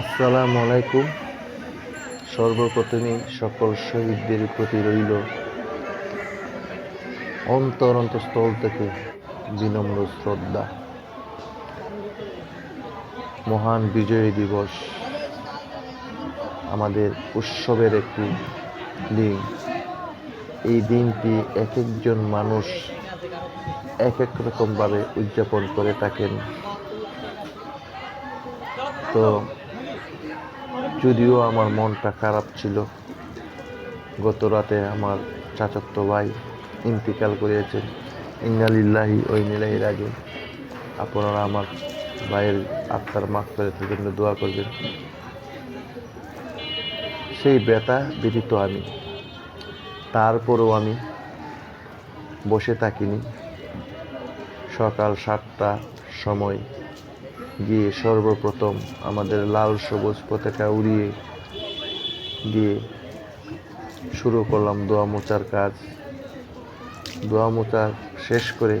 আসসালামু আলাইকুম। সর্বপ্রথমে সকল শহীদদের প্রতি রইল অন্তর অন্তঃস্থল থেকে বিনম্র শ্রদ্ধা। মহান বিজয় দিবস আমাদের উৎসবের একটি দিন। এই দিনটি এক একজন মানুষ এক এক রকমভাবে উদযাপন করে থাকেন। তো যদিও আমার মনটা খারাপ ছিল গত রাতে আমার চাচাত্ত ভাই ইন্তিকাল করিয়েছেন। ইন্নালিল্লাহি ওই নিলাইয়ের আগে আপনারা আমার ভাইয়ের আত্মার মাফ করে জন্য দোয়া করবেন। সেই ব্যথা ব্যতীত আমি, তারপরও আমি বসে থাকিনি। সকাল সাতটা সময় গিয়ে সর্বপ্রথম আমাদের লাল সবুজ পতাকা উড়িয়ে দিয়ে শুরু করলাম দোয়া মোচার কাজ। দোয়া মোচা শেষ করে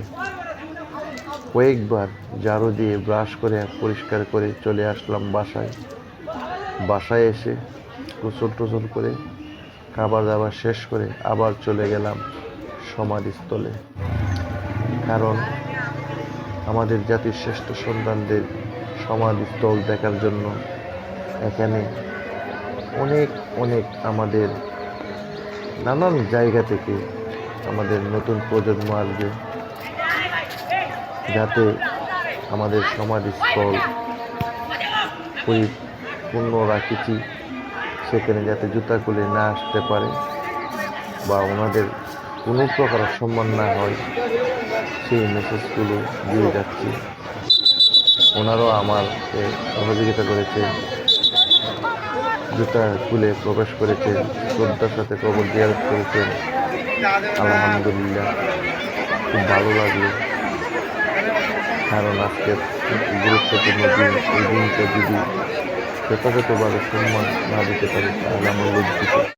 কয়েকবার ঝাড়ু দিয়ে ব্রাশ করে পরিষ্কার করে চলে আসলাম বাসায়। বাসায় এসে গোসল টোসল করে খাবার দাবার শেষ করে আবার চলে গেলাম সমাধিস্থলে। কারণ আমাদের জাতির শ্রেষ্ঠ সন্তানদের সমাধিস্থল দেখার জন্য এখানে অনেক অনেক আমাদের নানান জায়গা থেকে আমাদের নতুন প্রজন্ম আসবে যাতে আমাদের সমাধিস্থল পরিপূর্ণ রাখিছি, সেখানে যাতে জুতা খুলে না আসতে পারে বা ওনাদের কোনো প্রকার সম্মান না হয়, সেই মেসেজগুলো দিয়ে যাচ্ছি। ওনারাও আমাকে সহযোগিতা করেছে। জুতা খুলে প্রবেশ করেছেন শ্রদ্ধার সাথে কবর জিয়ারত করেছেন আলহামদুলিল্লাহ, খুব ভালো লাগল। কারণ আজকে গুরুত্বপূর্ণ দিন, এই দিনটা যদি যথাযথভাবে সম্মান না দিতে পারি, তাহলে আমার লজ্জিত।